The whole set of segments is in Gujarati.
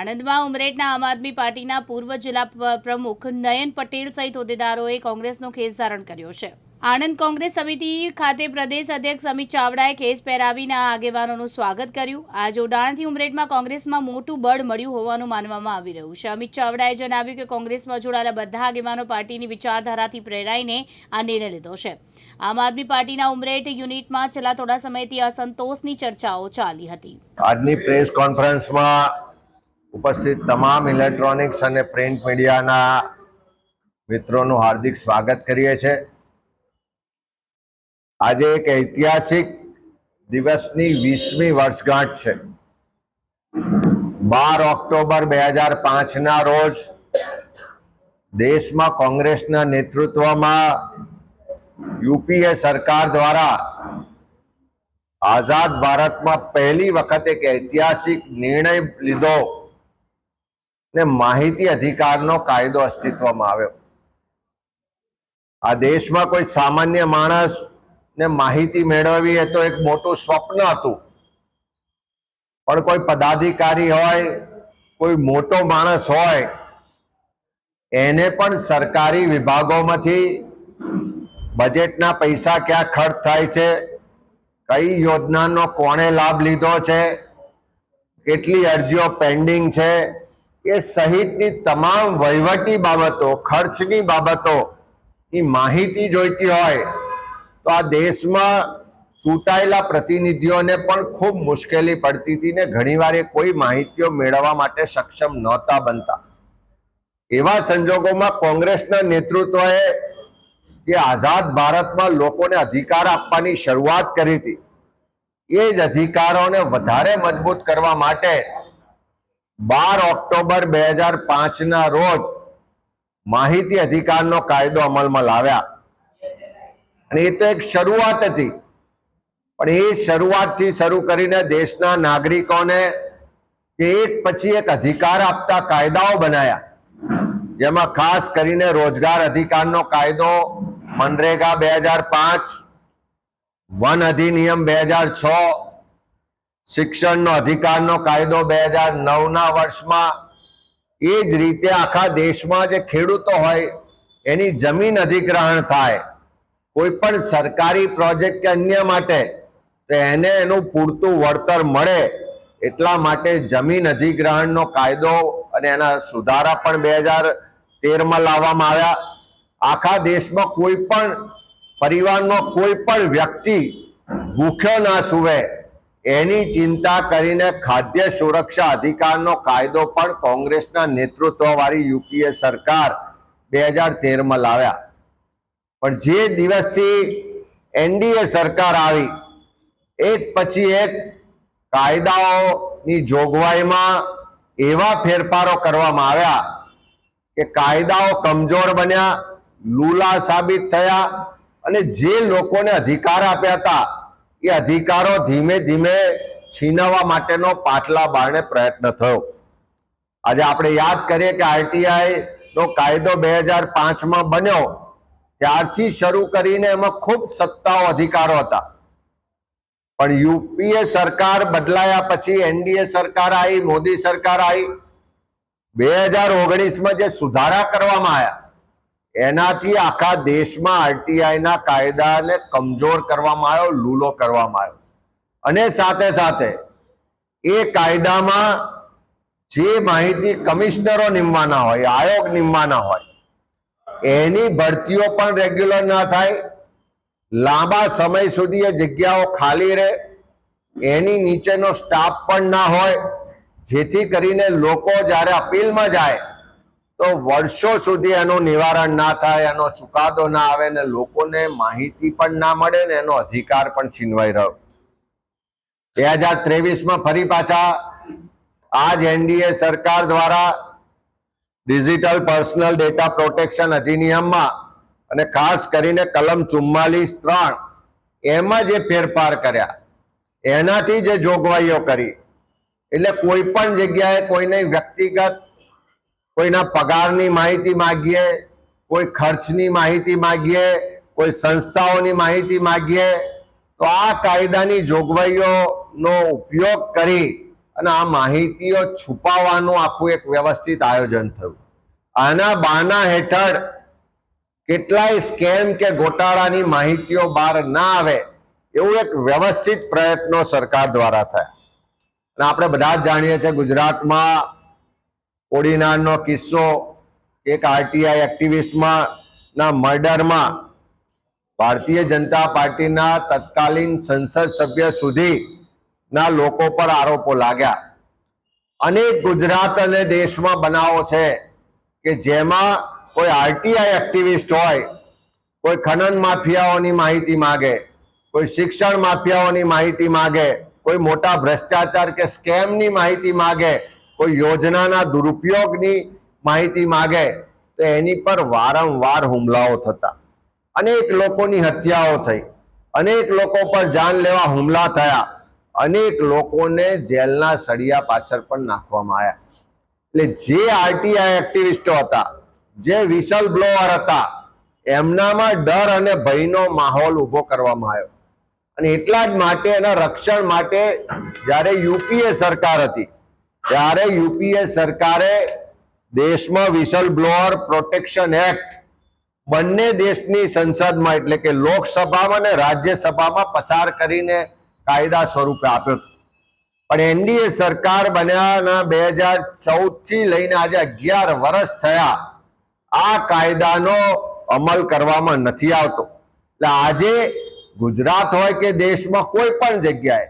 આણંદમાં ઉમરેઠના આમ આદમી પાર્ટીના પૂર્વ જિલ્લા પ્રમુખ નયન પટેલ સહિત હોદ્દેદારોએ કોંગ્રેસનો ખેસ ધારણ કર્યો છે. આણંદ કોંગ્રેસ સમિતિ ખાતે પ્રદેશ અધ્યક્ષ અમિત ચાવડાએ ખેસ પહેરાવીને આ આગેવાનોનું સ્વાગત કર્યું. આ જોડાણથી ઉમરેઠમાં કોંગ્રેસમાં મોટું બળ મળ્યું હોવાનું માનવામાં આવી રહ્યું છે. અમિત ચાવડાએ જણાવ્યું કે કોંગ્રેસમાં જોડાયેલા બધા આગેવાનો પાર્ટીની વિચારધારાથી પ્રેરાઈને આ નિર્ણય લીધો છે. આમ આદમી પાર્ટીના ઉમરેઠ યુનિટમાં છેલ્લા થોડા સમયથી અસંતોષની ચર્ચાઓ ચાલી હતી. આજની પ્રેસ કોન્ફરન્સમાં ઉપસ્થિત તમામ ઇલેક્ટ્રોનિક્સ અને પ્રિન્ટ મીડિયાના મિત્રોનું હાર્દિક સ્વાગત કરીએ છીએ. આજે એક ઐતિહાસિક દિવસની વીસમી વર્ષગાંઠ છે. બાર ઓક્ટોબર બે હજાર પાંચના રોજ દેશમાં કોંગ્રેસના નેતૃત્વમાં યુપીએ સરકાર દ્વારા આઝાદ ભારતમાં પહેલી વખત એક ઐતિહાસિક નિર્ણય લીધો. ને માહિતી અધિકારનો કાયદો અસ્તિત્વમાં આવ્યો. આ દેશમાં કોઈ સામાન્ય માણસ ને માહિતી મેળવવી એ તો એક મોટું સ્વપ્ન હતું. પણ કોઈ પદાધિકારી હોય, કોઈ મોટો માણસ હોય, એને પણ સરકારી વિભાગોમાંથી બજેટના પૈસા ક્યાં ખર્ચ થાય છે, કઈ યોજનાનો કોણે લાભ લીધો છે, કેટલી અરજીઓ પેન્ડિંગ છે એ સહિતની તમામ વહીવટી બાબતો, ખર્ચની બાબતો ની માહિતી જોઈતી હોય, તો આ દેશમાં ચૂંટાયેલા પ્રતિનિધિઓને પણ ખૂબ મુશ્કેલી પડતી હતી ને ઘણીવાર એ કોઈ માહિતીઓ મેળવવા માટે સક્ષમ નહોતા બનતા. એવા સંજોગોમાં કોંગ્રેસના નેતૃત્વએ જે આઝાદ ભારતમાં લોકોને અધિકાર આપવાની શરૂઆત કરી હતી, એ જ અધિકારોને વધારે મજબૂત કરવા માટે બાર ઓક્ટોબર બે હજાર પાંચના રોજ માહિતી અધિકારનો કાયદો અમલમાં લાવ્યા. અને એ તો એક શરૂઆત હતી. પણ એ શરૂઆતથી શરૂ કરીને દેશના નાગરિકોને એક પછી એક અધિકાર આપતા કાયદાઓ બનાયા. જેમાં ખાસ કરીને રોજગાર અધિકારનો કાયદો મનરેગા બે હજાર પાંચ, વન અધિનિયમ બે હજાર છ શિક્ષણનો અધિકારનો કાયદો બે હજાર નવના વર્ષમાં એ જ રીતે આખા દેશમાં જે ખેડૂતો હોય, એની જમીન અધિગ્રહણ થાય, કોઈ પણ સરકારી પ્રોજેક્ટ કે અન્ય માટે, તો એને એનું પૂરતું વળતર મળે, એટલા માટે જમીન અધિગ્રહણનો કાયદો અને એના સુધારા પણ બે હજાર તેરમાં લાવવામાં આવ્યા. આખા દેશમાં કોઈ પણ પરિવારનો કોઈ પણ વ્યક્તિ ભૂખ્યો ના સુવે એની ચિંતા કરીને ખાદ્ય સુરક્ષા અધિકારનો કાયદો પણ કોંગ્રેસના નેતૃત્વવાળી યુપીએ સરકાર બે હજાર તેરમાં લાવ્યા. પણ જે દિવસથી એનડીએ સરકાર આવી, એક પછી એક કાયદાઓની જોગવાઈમાં એવા ફેરફારો કરવામાં આવ્યા કે કાયદાઓ કમજોર બન્યા, લૂલા સાબિત થયા અને જે લોકોને અધિકાર આપ્યા હતા એ અધિકારો ધીમે ધીમે છીનવવા માટેનો પાછલા બારણે પ્રયત્ન થયો. આજે આપણે યાદ કરીએ કે આરટીઆઈ નો કાયદો બે હજાર પાંચમાં બન્યો, ત્યારથી શરૂ કરીને એમાં ખૂબ સત્તાઓ અધિકારો હતા. પણ યુપીએ સરકાર બદલાયા પછી એનડીએ સરકાર આવી, મોદી સરકાર આવી, બે હજાર ઓગણીસમાં જે સુધારા કરવામાં આવ્યા એનાથી આખા દેશમાં આરટીઆઈ ના કાયદાને કમજોર કરવામાં આવ્યો, લૂલો કરવામાં આવ્યો. અને સાથે સાથે એ કાયદામાં જે માહિતી કમિશનરો નિમવાના હોય, આયોગ નિમવાના હોય, એની ભરતીઓ પણ રેગ્યુલર ના થાય, લાંબા સમય સુધી એ જગ્યાઓ ખાલી રહે, એની નીચેનો સ્ટાફ પણ ના હોય, જેથી કરીને લોકો જ્યારે અપીલમાં જાય તો વર્ષો સુધી એનું નિવારણ ના થાય, એનો ચુકાદો ના આવે ને લોકોને માહિતી પણ ના મળે ને એનો અધિકાર પણ છીનવાઈ રહ્યો. બે હજાર ત્રેવીસમાં ફરી પાછા આજ એનડીએ સરકાર દ્વારા ડિજિટલ પર્સનલ ડેટા પ્રોટેક્શન અધિનિયમમાં અને ખાસ કરીને કલમ ચુમ્માલીસ ત્રણ એમાં જે ફેરફાર કર્યા. એનાથી જે જોગવાઈઓ કરી. એટલે કોઈ પણ જગ્યાએ કોઈને વ્યક્તિગત કોઈના પગારની માહિતી માગીએ, કોઈ ખર્ચની માહિતી માગીએ, કોઈ સંસ્થાઓની માહિતી માગીએ, તો આ કાયદાની જોગવાઈઓનો ઉપયોગ કરી અને આ માહિતીઓ છુપાવવાનું આખું એક વ્યવસ્થિત આયોજન થયું. આના બાના હેઠળ કેટલાય સ્કેમ કે ગોટાળાની માહિતીઓ બહાર ના આવે એવું એક વ્યવસ્થિત પ્રયત્નો સરકાર દ્વારા થયા. અને આપણે બધા જ જાણીએ છીએ ગુજરાતમાં કોડીનારનો કિસ્સો એક આરટીઆઈ એક્ટિવિસ્ટમાં ના મર્ડરમાં ભારતીય જનતા પાર્ટીના તત્કાલીન સંસદ સભ્ય સુધી ના લોકો પર આરોપો લાગ્યા. અનેક ગુજરાત અને દેશમાં બનાવો છે કે જેમાં કોઈ આરટીઆઈ એક્ટિવિસ્ટ હોય, કોઈ ખનન માફિયાઓની માહિતી માગે, કોઈ શિક્ષણ માફિયાઓની માહિતી માગે, કોઈ મોટા ભ્રષ્ટાચાર કે સ્કેમની માહિતી માગે કોઈ યોજનાના દુરુપયોગની માહિતી માગે તો એની પર વારંવાર હુમલાઓ થતા. અનેક લોકોની હત્યાઓ થઈ. અનેક લોકો પર જાન લેવા હુમલા થયા. અનેક લોકોને જેલના સળિયા પાછળ પણ નાખવામાં આવ્યા. એટલે જે આરટીઆઈ એક્ટિવિસ્ટો હતા, જે વિસલ બ્લોઅર હતા, એમનામાં ડર અને ભયનો માહોલ ઊભો કરવામાં આવ્યો. અને એટલા જ માટે એના રક્ષણ માટે જ્યારે યુપીએ સરકાર હતી ત્યારે યુપીએ સરકારે દેશમાં વિસલ બ્લોઅર પ્રોટેક્શન એક્ટ બંને દેશની સંસદમાં એટલે કે લોકસભામાં અને રાજ્યસભામાં પસાર કરીને કાયદા સ્વરૂપે આપ્યો હતો. પણ એનડીએ સરકાર બન્યાના બે હજાર ચૌદથી લઈને આજે અગિયાર વર્ષ થયા આ કાયદાનો અમલ કરવામાં નથી આવતો. એટલે આજે ગુજરાત હોય કે દેશમાં કોઈ પણ જગ્યાએ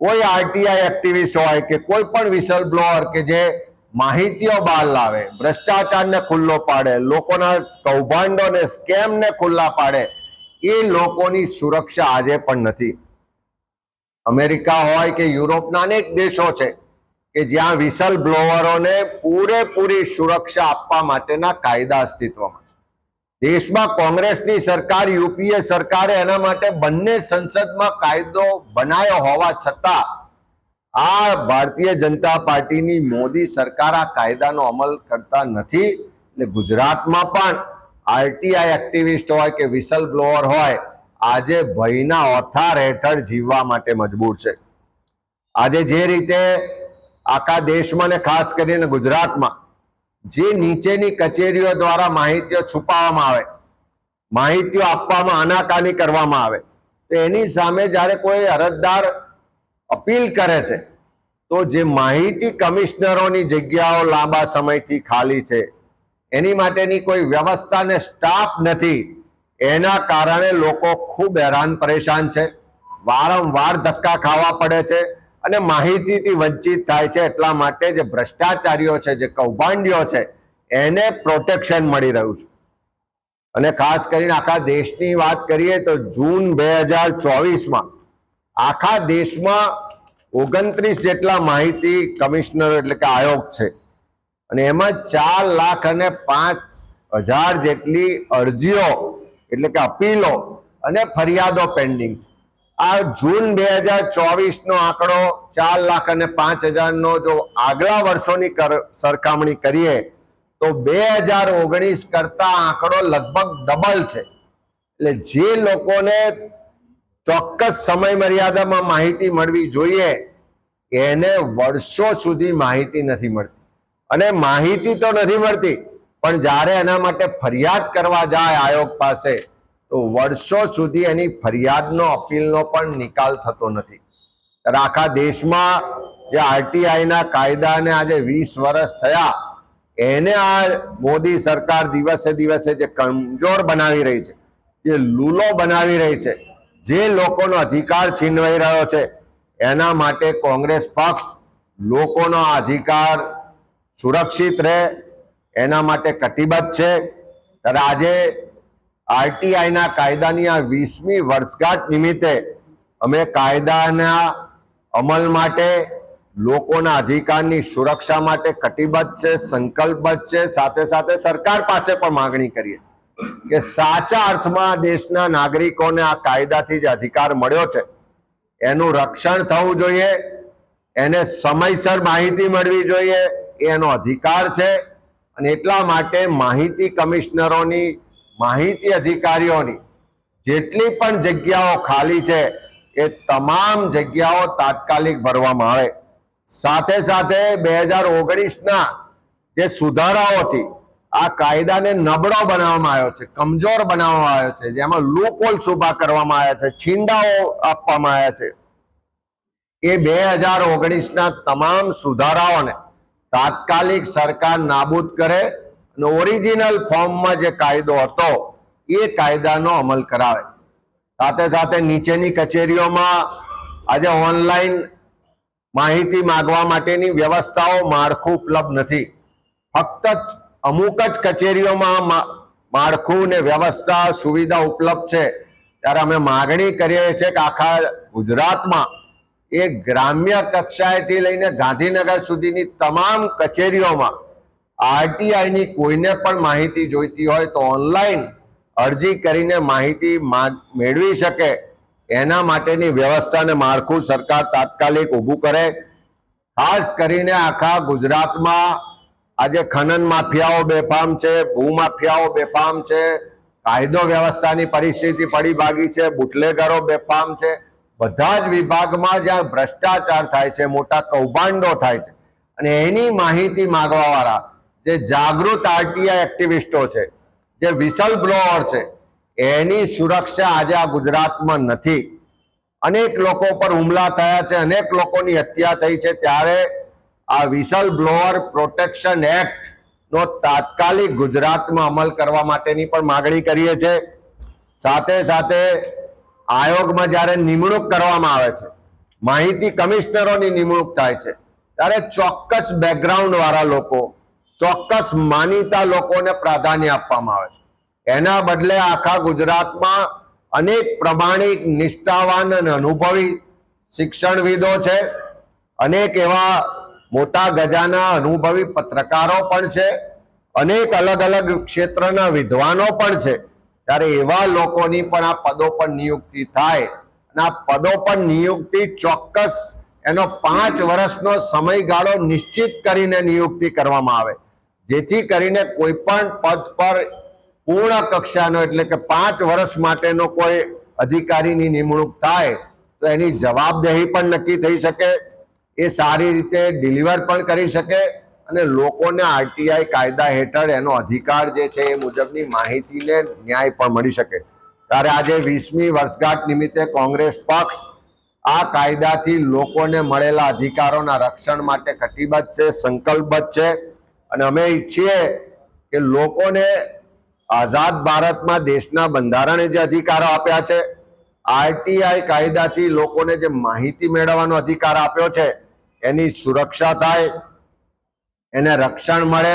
કોઈ આરટીઆઈ એક્ટિવિસ્ટ હોય કે કોઈ પણ વિસલ બ્લોઅર કે જે માહિતીઓ બહાર લાવે, ભ્રષ્ટાચારને ખુલ્લો પાડે, લોકોના કૌભાંડોને, સ્કેમને ખુલ્લા પાડે, એ લોકોની સુરક્ષા આજે પણ નથી અમેરિકા હોય કે યુરોપના અનેક દેશો છે કે જ્યાં વિસલ બ્લોવરોને પૂરેપૂરી સુરક્ષા આપવા માટેના કાયદા અસ્તિત્વમાં. દેશમાં કોંગ્રેસની સરકાર, યુપીએ સરકારે એના માટે બંને સંસદમાં કાયદો બનાવ્યો હોવા છતાં આ ભારતીય જનતા પાર્ટીની મોદી સરકાર આ કાયદાનો અમલ કરતા નથી. એટલે ગુજરાતમાં પણ આરટીઆઈ એક્ટિવિસ્ટ હોય કે વિસલ બ્લોઅર હોય, આજે ભયના ઓથાર હેઠળ જીવવા માટે મજબૂર છે. આજે જે રીતે આખા દેશમાં ને ખાસ કરીને ગુજરાતમાં જે નીચેની કચેરીઓ દ્વારા માહિતીઓ છુપાવવામાં આવે, માહિતીઓ આપવામાં આનાકાની કરવામાં આવે, તો એની સામે જ્યારે કોઈ અરજદાર અપીલ કરે છે, તો જે માહિતી કમિશનરોની જગ્યાઓ લાંબા સમયથી ખાલી છે, એની માટેની કોઈ વ્યવસ્થા ને સ્ટાફ નથી, એના કારણે લોકો ખૂબ હેરાન પરેશાન છે, વારંવાર ધક્કા ખાવા પડે છે અને માહિતીથી વંચિત થાય છે એટલા માટે જે ભ્રષ્ટાચારીઓ છે, જે કૌભાંડીઓ છે, એને પ્રોટેક્શન મળી રહ્યું છે. અને ખાસ કરીને આખા દેશની વાત કરીએ તો જૂન બે હજાર ચોવીસમાં આખા દેશમાં ઓગણત્રીસ જેટલા માહિતી કમિશનર એટલે કે આયોગ છે. અને એમાં ચાર લાખ અને પાંચ હજાર જેટલી અરજીઓ એટલે કે અપીલો અને ફરિયાદો પેન્ડિંગ છે. આ જૂન બે હજાર ચોવીસ નો આંકડો ચાર લાખ અને પાંચ હજારનો જો આગલા વર્ષોની સરખામણી કરીએ, તો બે હજાર ઓગણીસ કરતા આંકડો લગભગ ડબલ છે. એટલે જે લોકોને ચોક્કસ સમય મર્યાદામાં માહિતી મળવી જોઈએ, એને વર્ષો સુધી માહિતી નથી મળતી. અને માહિતી તો નથી મળતી, પણ જ્યારે એના માટે ફરિયાદ કરવા જાય આયોગ પાસે તો વર્ષો સુધી એની ફરિયાદનો, અપીલનો પણ નિકાલ થતો નથી. આખા દેશમાં જે આરટીઆઈના કાયદાને આજે વીસ વર્ષ થયા, એને આ મોદી સરકાર દિવસે દિવસે જે કમજોર બનાવી રહી છે, જે લૂલો બનાવી રહી છે, જે લોકોનો અધિકાર છીનવાઈ રહ્યો છે, એના માટે કોંગ્રેસ પક્ષ લોકોનો અધિકાર સુરક્ષિત રહે, એના માટે કટિબદ્ધ છે. ત્યારે આજે આરટીઆઈના કાયદાની આ વીસમી વર્ષગાંઠ નિમિત્તે અમે કાયદાના અમલ માટે, લોકોના અધિકારની સુરક્ષા માટે કટિબદ્ધ છે, સંકલ્પબદ્ધ છે, સાથે સાથે સરકાર પાસે પણ માંગણી કરીએ કે સાચા અર્થમાં દેશના નાગરિકોને આ કાયદાથી જે અધિકાર મળ્યો છે. એનું રક્ષણ થવું જોઈએ, એને સમયસર માહિતી મળવી જોઈએ એનો અધિકાર છે અને એટલા માટે માહિતી કમિશનરોની માહિતી અધિકારીઓની જેટલી પણ જગ્યાઓ ખાલી છે, એ તમામ જગ્યાઓ તાત્કાલિક ભરવામાં આવે. સાથે સાથે બે હજાર ઓગણીસના જે સુધારાઓથી આ કાયદાને નબળો બનાવવામાં આવ્યો છે, કમજોર બનાવવામાં આવ્યો છે, જેમાં લૂપહોલ્સ ઊભા કરવામાં આવ્યા છે, છીંડાઓ આપવામાં આવ્યા છે. એ બે હજાર ઓગણીસના તમામ સુધારાઓને તાત્કાલિક સરકાર નાબૂદ કરે ઓરિજિનલ ફોર્મમાં જે કાયદો હતો, એ કાયદાનો અમલ કરાવે. સાથે સાથે નીચેની કચેરીઓમાં આજે ઓનલાઈન માહિતી માંગવા માટેની વ્યવસ્થાઓ માળખું ઉપલબ્ધ નથી. ફક્ત અમુક જ કચેરીઓમાં માળખું ને વ્યવસ્થા સુવિધા ઉપલબ્ધ છે. ત્યારે અમે માગણી કરીએ છીએ કે આખા ગુજરાતમાં એ ગ્રામ્ય કક્ષાએથી લઈને ગાંધીનગર સુધીની તમામ કચેરીઓમાં RTI ની કોઈને પણ માહિતી જોઈતી હોય તો ઓનલાઈન અરજી કરીને માહિતી મેળવી શકે. એના માટેની વ્યવસ્થાને માળખું સરકાર તાત્કાલિક ઊભું કરે. ખાસ કરીને આખા ગુજરાતમાં આજે ખનન માફિયાઓ બેફામ છે ભૂમાફિયાઓ બેફામ છે, કાયદો વ્યવસ્થાની પરિસ્થિતિ પડી ભાગી છે, બુટલેગરો બેફામ છે. બધા જ વિભાગમાં જ્યાં ભ્રષ્ટાચાર થાય છે, મોટા કૌભાંડો થાય છે. અને એની માહિતી માંગવા વાળા જે જાગૃત આરટીઆઈ એક્ટિવિસ્ટો છે, જે વિસલ બ્લોઅર છે, એની સુરક્ષા આજે આ ગુજરાતમાં નથી. અનેક લોકો પર હુમલા થયા છે, અનેક લોકોની હત્યા થઈ છે, ત્યારે આ વિસલ બ્લોઅર પ્રોટેક્શન એક્ટ નો તાત્કાલિક ગુજરાતમાં અમલ કરવા માટેની પણ માગણી કરીએ છીએ સાથે સાથે આયોગમાં જ્યારે નિમણૂક કરવામાં આવે છે, માહિતી કમિશનરોની નિમણૂક થાય છે, ત્યારે ચોક્કસ બેકગ્રાઉન્ડવાળા લોકો ચોક્કસ માનીતા લોકોને પ્રાધાન્ય આપવામાં આવે છે. એના બદલે આખા ગુજરાતમાં અનેક પ્રમાણિક નિષ્ઠાવાન અને અનુભવી શિક્ષણવિદો છે. અનેક એવા મોટા ગજાના અનુભવી પત્રકારો પણ છે. અનેક અલગ અલગ ક્ષેત્રના વિદ્વાનો પણ છે. ત્યારે એવા લોકોની પણ આ પદો પર નિયુક્તિ થાય અને આ પદો પર નિયુક્તિ ચોક્કસ એનો પાંચ વર્ષનો સમયગાળો નિશ્ચિત કરીને નિયુક્તિ કરવામાં આવે. જેથી કરીને કોઈ પણ પદ પર પૂર્ણ કક્ષાનો એટલે કે પાંચ વર્ષ માટેનો કોઈ અધિકારીની નિમણૂક થાય, તો એની જવાબદેહી પણ નક્કી થઈ શકે, એ સારી રીતે ડિલિવર પણ કરી શકે અને લોકોને આરટીઆઈ કાયદા હેઠળ એનો અધિકાર જે છે એ મુજબની માહિતીને ન્યાય પણ મળી શકે. ત્યારે આજે વીસમી વર્ષગાંઠ નિમિત્તે કોંગ્રેસ પક્ષ આ કાયદાથી લોકોને મળેલા અધિકારોના રક્ષણ માટે કટિબદ્ધ છે, સંકલ્પબદ્ધ છે. અને અમે ઈચ્છીએ કે લોકોને આઝાદ ભારતમાં દેશના બંધારણે જે અધિકારો આપ્યા છે, આરટીઆઈ કાયદાથી લોકોને જે માહિતી મેળવવાનો અધિકાર આપ્યો છે, એની સુરક્ષા થાય, એને રક્ષણ મળે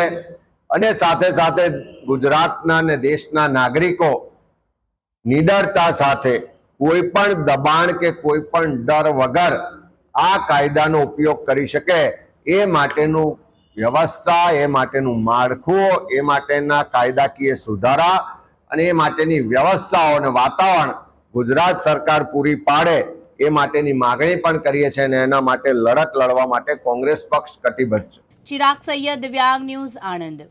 અને સાથે સાથે ગુજરાતના અને દેશના નાગરિકો નિડરતા સાથે કોઈ પણ દબાણ કે કોઈ પણ ડર વગર આ કાયદાનો ઉપયોગ કરી શકે એ માટેનું વ્યવસ્થા, એ માટેનું માળખું, એ માટેના કાયદાકીય સુધારા અને એ માટેની વ્યવસ્થાઓ અને વાતાવરણ ગુજરાત સરકાર પૂરી પાડે એ માટેની માગણી પણ કરીએ છીએ અને એના માટે લડત લડવા માટે કોંગ્રેસ પક્ષ કટિબદ્ધ છે. ચિરાગ સૈયદ, દિવ્યાંગ ન્યૂઝ આણંદ.